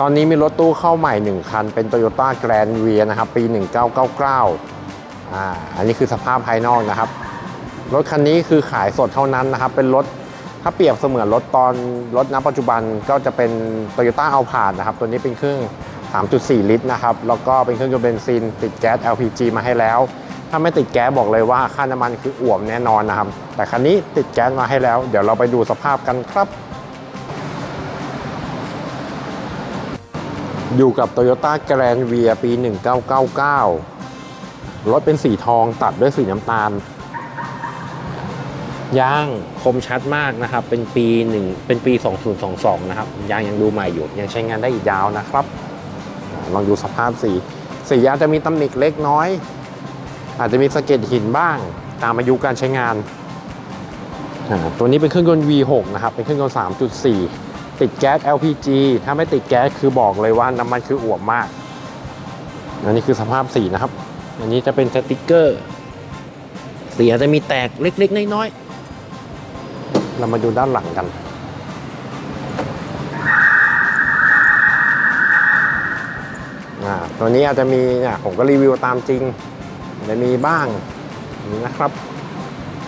ตอนนี้มีรถตู้เข้าใหม่ 1 คัน เป็น Toyota Grand v i นะครับ ปี 1999อ่าอันนี้คือสภาพภายนอกนะครับ รถคันนี้คือขายสดเท่านั้นนะครับ เป็นรถถ้าเปรียบเสมือนรถตอนรถณปัจจุบันก็จะเป็น Toyota a l p a r d นะครับ ตัวนี้เป็นเครื่อง 3.4 ลิตรนะครับ แล้วก็เป็นเครื่องยนต์เบนซิน ติดแก๊ส LPG มาให้แล้ว ถ้าไม่ติดแก๊สบอกเลยว่าค่าน้ำมันคืออ่วมแน่นอนนะครับ แต่คันนี้ติดแก๊สมาให้แล้ว เดี๋ยวเราไปดูสภาพกันครับ อยู่กับ Toyota Grand v i ปี 1999 รถเป็นสีทองตัดด้วยสีน้ำตาล ยางคมชัดมากนะครับ เป็นปีหนึ่งเป็นปี 2022 นะครับ ยางยังดูใหม่อยู่ ยังใช้งานได้อีกยาวนะครับ ลองดูสภาพสีสียางจะมีตำหนิเล็กน้อย อาจจะมีสะเก็ดหินบ้าง ตามอายุการใช้งาน ตัวนี้เป็นเครื่องยนต์ V6 นะครับ เป็นเครื่องยนต์ 3.4 ติดแก๊ส LPG ถ้าไม่ติดแก๊สคือบอกเลยว่าน้ำมันคืออ่วมมาก อันนี้คือสภาพสีนะครับ อันนี้จะเป็นสติกเกอร์ สีอาจจะมีแตกเล็กๆ น้อยๆ เรามาดูด้านหลังกันอ่าตัวนี้อาจจะมีเนี่ยผมก็รีวิวตามจริงจะมีบ้างนี่นะครับ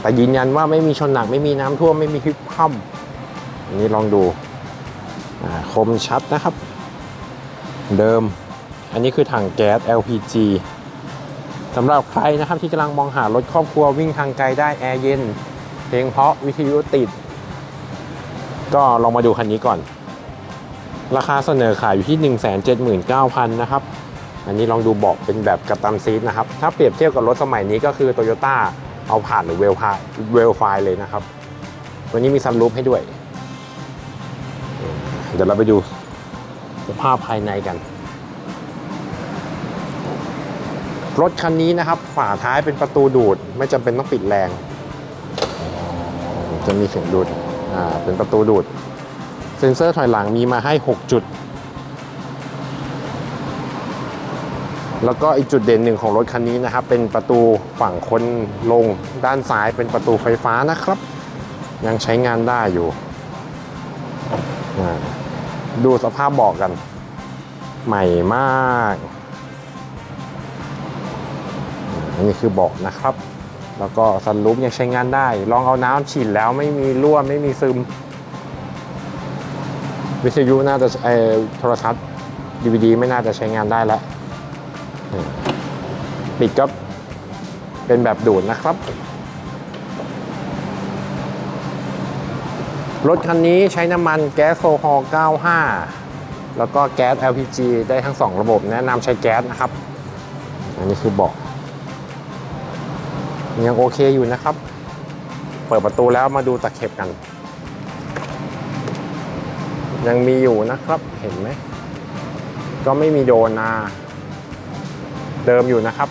แต่ยืนยันว่าไม่มีชนหนักไม่มีน้ำท่วมไม่มีพลิกคว่ำอันนี้ลองดู คมชัดนะครับ เดิม อันนี้คือถังแก๊ส LPG สำหรับใครนะครับที่กำลังมองหารถครอบครัววิ่งทางไกลได้แอร์เย็น เพลงเพราะวิทยุติด ก็ลองมาดูคันนี้ก่อน ราคาเสนอขายอยู่ที่ 179,000 นะครับ อันนี้ลองดูบอกเป็นแบบกัปตันซีทนะครับ ถ้าเปรียบเทียบกับรถสมัยนี้ก็คือ Toyota เอาผ่านหรือเวลพาเวลไฟเลยนะครับตัวนี้มีซันรูฟให้ด้วย เดี๋ยวเราไปดูสภาพภายในกัน รถคันนี้นะครับ ฝาท้ายเป็นประตูดูด ไม่จำเป็นต้องปิดแรง จะมีเสียงดูด อ่า เป็นประตูดูด เซ็นเซอร์ถอยหลังมีมาให้ 6 จุด แล้วก็อีกจุดเด่นหนึ่งของรถคันนี้นะครับ เป็นประตูฝั่งคนลง ด้านซ้ายเป็นประตูไฟฟ้านะครับ ยังใช้งานได้อยู่ ดูสภาพบอกกัน ใหม่มากอันนี้คือบาะนะครับ แล้วก็ซันรูฟยังใช้งานได้ ลองเอาน้ำฉีดแล้วไม่มีรั่วไม่มีซึม วิทยุน่าจะเออโทรทัศน์ DVD ไม่น่าจะใช้งานได้แล้ว ปิดก็เป็นแบบดูดนะครับ รถคันนี้ใช้น้ำมันแก๊สโซฮอล์95 แล้วก็แก๊ส LPG ได้ทั้ง 2 ระบบแนะนำใช้แก๊สนะครับ อันนี้คือเบอกยังโอเคอยู่นะครับ เปิดประตูแล้วมาดูตะเข็บกัน ยังมีอยู่นะครับเห็นไหม ก็ไม่มีโดนนา เดิมอยู่นะครับ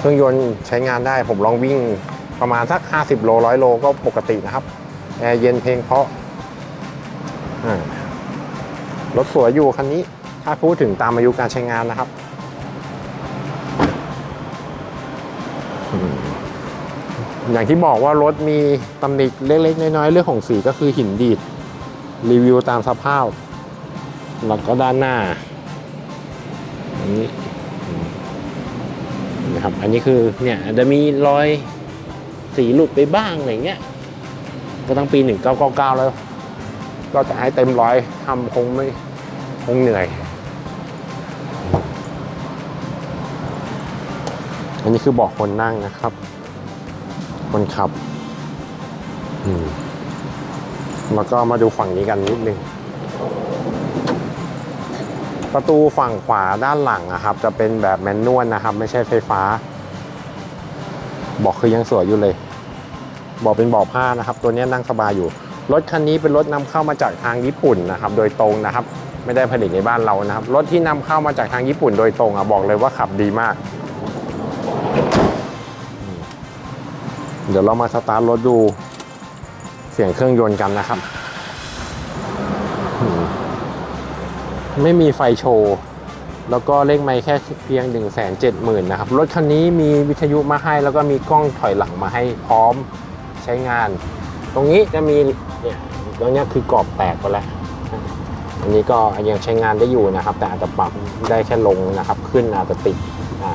เครื่องยนต์ใช้งานได้ผมลองวิ่งประมาณสัก 50 โล100โลก็ปกตินะครับ แอร์เย็นเพลงเพราะรถสวยอยู่คันนี้ ถ้าพูดถึงตามอายุการใช้งานนะครับ อย่างที่บอกว่ารถมีตำหนิเล็กๆ น้อยๆ เรื่องของสีก็คือหินดีด รีวิวตามสภาพ แล้วก็ด้านหน้าอัน นะครับ อันนี้คือเนี่ยอาจจะมีรอยสีหลุดไปบ้างอะไรเงี้ยก็ตั้งปี 1999 แล้ว ก็จะให้เต็มร้อยทำคงไม่คงเหนื่อย อันนี้คือบอกคนนั่งนะครับ คนขับ อืมแล้วก็มาดูฝั่งนี้กันนิดนึง ประตูฝั่งขวาด้านหลังนะครับ จะเป็นแบบแมนนวลนะครับ ไม่ใช่ไฟฟ้า บอกคือยังสวยอยู่เลย บอกเป็นบอกผ้านะครับ ตัวนี้นั่งสบายอยู่ รถคันนี้เป็นรถนำเข้ามาจากทางญี่ปุ่นนะครับ โดยตรงนะครับ ไม่ได้ผลิตในบ้านเรานะครับ รถที่นำเข้ามาจากทางญี่ปุ่นโดยตรงอะบอกเลยว่าขับดีมาก เดี๋ยวเรามาสตาร์ทรถดูเสียงเครื่องยนต์กันนะครับ ไม่มีไฟโชว์ แล้วก็เลขไม่แค่เพียง 1 7 0 0 0 0นะครับ รถคันนี้มีวิทยุมาให้ แล้วก็มีกล้องถอยหลังมาให้พร้อมใช้งาน ตรงนี้จะมีเนี่ยตรงเนี้ยคือกรอบแตกไปแล้ว อันนี้ก็ยังใช้งานได้อยู่นะครับ แต่อาจจะปรับได้แค่ลงนะครับ ขึ้นอาจจะติด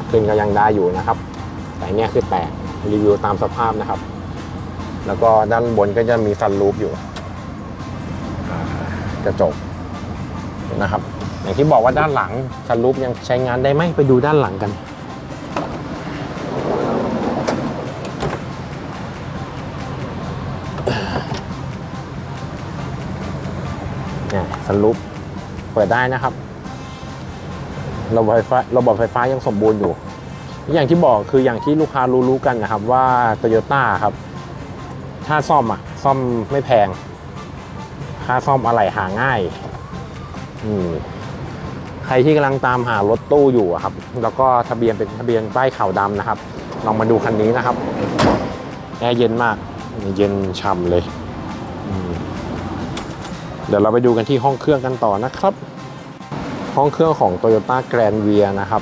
ขึ้นก็ยังได้อยู่นะครับ แต่เนี้ยคือแตกรีวิวตามสภาพนะครับ แล้วก็ด้านบนก็จะมีซันรูฟอยู่กระจก นะครับ อย่างที่บอกว่าด้านหลังซันรูฟยังใช้งานได้ไหมไปดูด้านหลังกัน เนี่ยสรุปเปิดได้นะครับ ระบบไฟฟ้าระบบไฟฟ้ายังสมบูรณ์อยู่ อย่างที่บอกคืออย่างที่ลูกค้ารู้ๆกันนะครับว่าโตโยต้าครับ ถ้าซ่อมอะ ซ่อมไม่แพง ค่าซ่อมอะไรหาง่าย อืมใครที่กำลังตามหารถตู้อยู่ครับ แล้วก็ทะเบียนเป็นทะเบียนป้ายขาวดำนะครับ ลองมาดูคันนี้นะครับแอร์เย็นมาก เย็นฉ่ำเลย เดี๋ยวเราไปดูกันที่ห้องเครื่องกันต่อนะครับ ห้องเครื่องของ Toyota Grand v i a นะครับ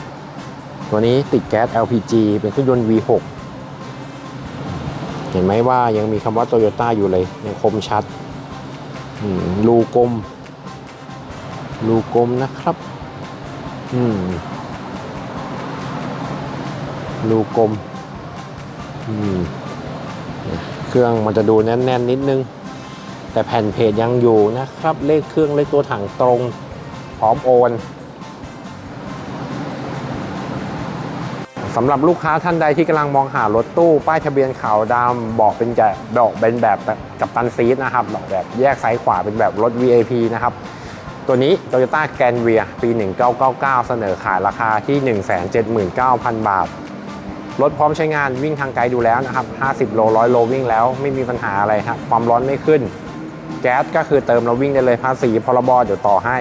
ตัวนี้ติดแก๊ส LPG เป็นเครื่องยนต์ V6 เห็นไหมว่ายังมีคำว่า Toyota อยู่เลยยังคมชัดอืมรูกลม รูกลมนะครับ อืมรูกลม อืม เครื่องมันจะดูแน่นๆนิดนึง แต่แผ่นเพจยังอยู่นะครับ เลขเครื่องเลขตัวถังตรง พร้อมโอนสำหรับลูกค้าท่านใดที่กำลังมองหารถตู้ ป้ายทะเบียนขาวดำบอกเป็นแบบดอกเป็นแบบกับตันซีทนะครับดอกแบบแยกซ้ายขวาเป็นแบบรถ VIP นะครับ ตัวนี้ Toyota g r a n v i a ปี 1999 เสนอขายราคาที่ 179,000 บาท รถพร้อมใช้งานวิ่งทางไกลดูแล้วนะครับ 50 โล 100 โลวิ่งแล้วไม่มีปัญหาอะไรครับความร้อนไม่ขึ้น แก๊สก็คือเติมเราวิ่งได้เลยภาษีพรบเดี๋ยวต่อให้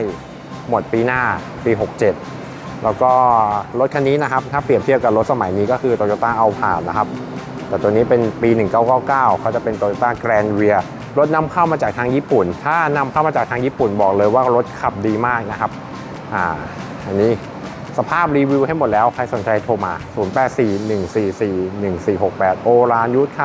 หมดปีหน้าปี 67 แล้วก็รถคันนี้นะครับ ถ้าเปรียบเทียบกับรถสมัยนี้ก็คือ Toyota เอาผ่านนะครับ แต่ตัวนี้เป็นปี 1999 เขาจะเป็น Toyota Grand v i a รถนำเข้ามาจากทางญี่ปุ่น ถ้านำเข้ามาจากทางญี่ปุ่นบอกเลยว่ารถขับดีมากนะครับ อ่า อันนี้สภาพรีวิวให้หมดแล้ว ใครสนใจโทรมา 0841441468 โอรานยุทธค่ะ